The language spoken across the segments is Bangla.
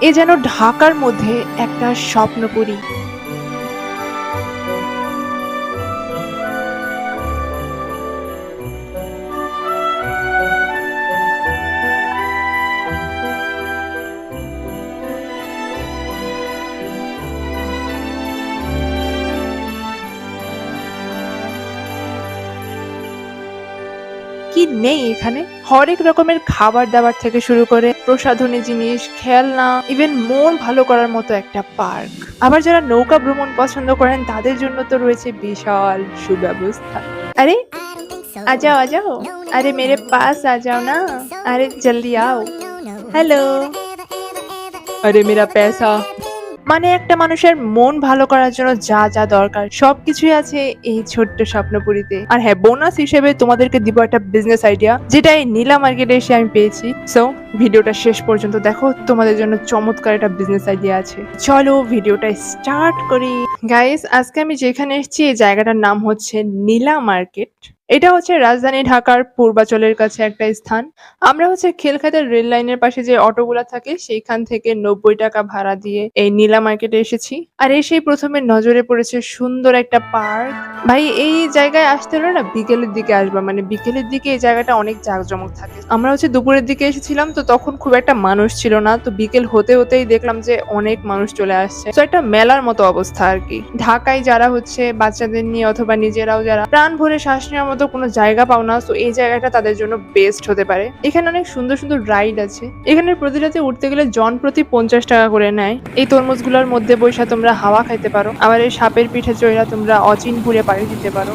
এ যেন ঢাকার মধ্যে একটা স্বপ্নপুরী। কি নেই এখানে? হরেক রকমের খাবার দাবার থেকে শুরু করে প্রসাধনী জিনিস খেলনা ইভেন মন ভালো করার মতো একটা পার্ক। আবার যারা নৌকা ভ্রমণ পছন্দ করেন তাদের জন্য তো রয়েছে বিশাল সুব্যবস্থা। আরে আ যাও আ যাও। আরে মেরে পাস আ যাও না। আরে জলদি আও। হ্যালো আরে মেরা পয়সা মানে একটা মানুষের মন ভালো করার জন্য যা যা দরকার, সবকিছুই আছে এই ছোট্ট স্বপ্নপুরীতে। আর হ্যাঁ বোনাস হিসেবে তোমাদেরকে দিব একটা বিজনেস আইডিয়া যেটা এই নীলা মার্কেটে এসে আমি পেয়েছি। সো ভিডিওটা শেষ পর্যন্ত দেখো, তোমাদের জন্য চমৎকার একটা বিজনেস আইডিয়া আছে। চলো ভিডিওটা স্টার্ট করি। গাইস আজকে আমি যেখানে এসেছি, এই জায়গাটার নাম হচ্ছে নীলা মার্কেট। এটা হচ্ছে রাজধানী ঢাকার পূর্বাচলের কাছে একটা স্থান। আমরা হচ্ছে খেলখাতের রেল লাইনের পাশে যে অটোগুলা থাকে, সেইখান থেকে নব্বই টাকা ভাড়া দিয়ে এই নীলা মার্কেটে এসেছি। আর এসেই প্রথমে নজরে পড়েছে সুন্দর একটা পার্ক। ভাই, এই জায়গায় আসতে হলে না বিকেলের দিকে আসবা মানে বিকেলের দিকে এই জায়গাটা অনেক জাঁকজমক থাকে। আমরা হচ্ছে দুপুরের দিকে এসেছিলাম, তো তখন খুব একটা মানুষ ছিল না, তো বিকেল হতে হতেই দেখলাম যে অনেক মানুষ চলে আসছে। তো একটা মেলার মতো অবস্থা আর কি। ঢাকায় যারা হচ্ছে বাচ্চাদের নিয়ে অথবা নিজেরাও যারা প্রাণ ভরে শ্বাস নেওয়ার মতো কোনো জায়গা পাও না তো এই জায়গাটা তাদের জন্য বেস্ট হতে পারে। এখানে অনেক সুন্দর সুন্দর রাইড আছে। এখানে প্রতি রাতে উঠতে গেলে জন প্রতি পঞ্চাশ টাকা করে নেয়। এই তরমুজগুলোর মধ্যে বৈশা তোমরা হাওয়া খাইতে পারো। আবার এই সাপের পিঠে চইরা তোমরা অচিন অচিনপুরে পাড়ি দিতে পারো।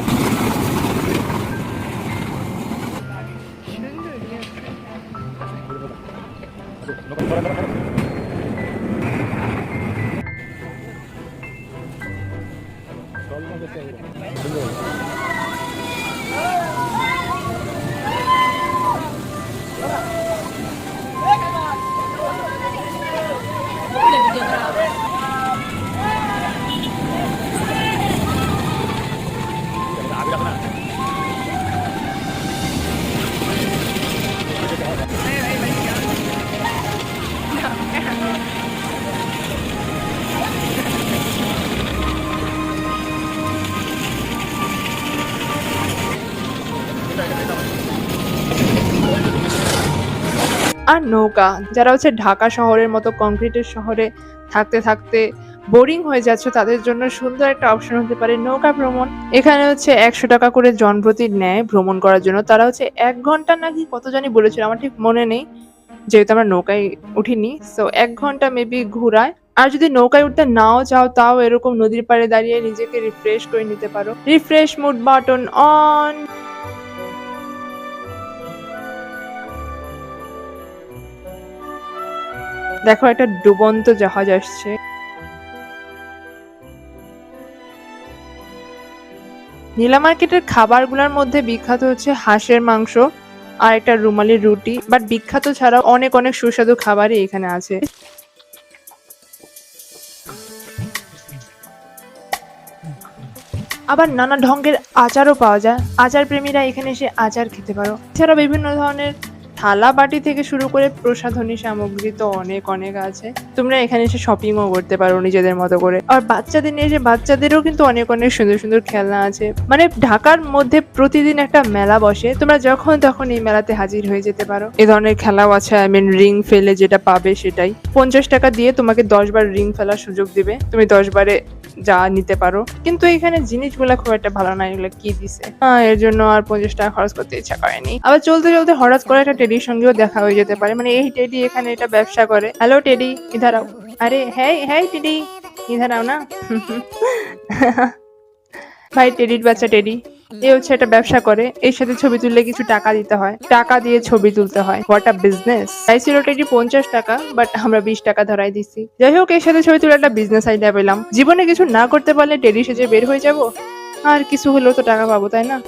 আর নৌকা, যারা হচ্ছে ঢাকা শহরের মতো কংক্রিটের শহরে থাকতে থাকতে বোরিং হয়ে যাচ্ছে, তাদের জন্য সুন্দর একটা অপশন হতে পারে নৌকা ভ্রমণ। এখানে হচ্ছে একশো টাকা করে জনপ্রতি নেয় ভ্রমণ করার জন্য। তারা হচ্ছে এক ঘণ্টা নাকি কত জানি বলেছিল, আমার ঠিক মনে নেই, যেহেতু আমরা নৌকায় উঠিনি সো এক ঘণ্টা মেবি ঘুরায়। আর যদি নৌকায় উঠতে নাও চাও, তাও এরকম নদীর পাড়ে দাঁড়িয়ে নিজেকে রিফ্রেশ করে নিতে পারো। রিফ্রেশ মুড বাটন অন দেখো একটা ডুবন্ত জাহাজ আসছে। নীলা মার্কেটের খাবারগুলোর মধ্যে বিখ্যাত হচ্ছে হাঁসের মাংস আর একটা রুমালি রুটি বাট বিখ্যাত ছাড়াও অনেক অনেক সুস্বাদু খাবারই এখানে আছে। আবার নানা ঢঙ্গের আচারও পাওয়া যায়। আচার প্রেমীরা এখানে এসে আচার খেতে পারো। এছাড়া বিভিন্ন ধরনের থালা বাটি থেকে শুরু করে প্রসাধনী সামগ্রী তো অনেক অনেক আছে। তোমরা এখানে এসে শপিংও করতে পারো নিজেদের মতো করে। আর বাচ্চাদের নিয়ে এসে বাচ্চাদেরও কিন্তু অনেক অনেক সুন্দর সুন্দর খেলনা আছে। মানে ঢাকার মধ্যে প্রতিদিন একটা মেলা বসে। তোমরা যখন, তখন এই মেলাতে হাজির হয়ে যেতে পারো। এ ধরনের খেলাও আছে। আই মিন রিং ফেলে যেটা পাবে সেটাই। পঞ্চাশ টাকা দিয়ে তোমাকে দশ বার রিং ফেলার সুযোগ দিবে। তুমি দশ বারে যা নিতে পারো। কিন্তু এখানে জিনিসগুলো খুব একটা ভালো না, এগুলো কি দিছে? এর জন্য আর পঞ্চাশ টাকা খরচ করতে ইচ্ছা করেনি আবার চলতে চলতে হঠাৎ করে একটা টেডির সঙ্গেও দেখা হয়ে যেতে পারে। মানে এই টেডি এখানে এটা ব্যবসা করে। হ্যালো, টেডি, ইধারাও। আরে হ্যাঁ হ্যাঁ টেডি, ইধারাও না? ভাই, টেডির বাচ্চা টেডি। এ হচ্ছে একটা ব্যবসা করে, এর সাথে ছবি তুললে কিছু টাকা দিতে হয়। টাকা দিয়ে ছবি তুলতে হয়। হোয়াট আ বিজনেস চাইছিল এটি পঞ্চাশ টাকা বাট আমরা বিশ টাকা ধরাই দিছি। যাই হোক, এর সাথে ছবি তুলে একটা বিজনেস আইডিয়া পেলাম। জীবনে কিছু না করতে পারলে টেডি সেজে বের হয়ে যাব? আর কিছু হলেও তো টাকা পাবো, তাই না?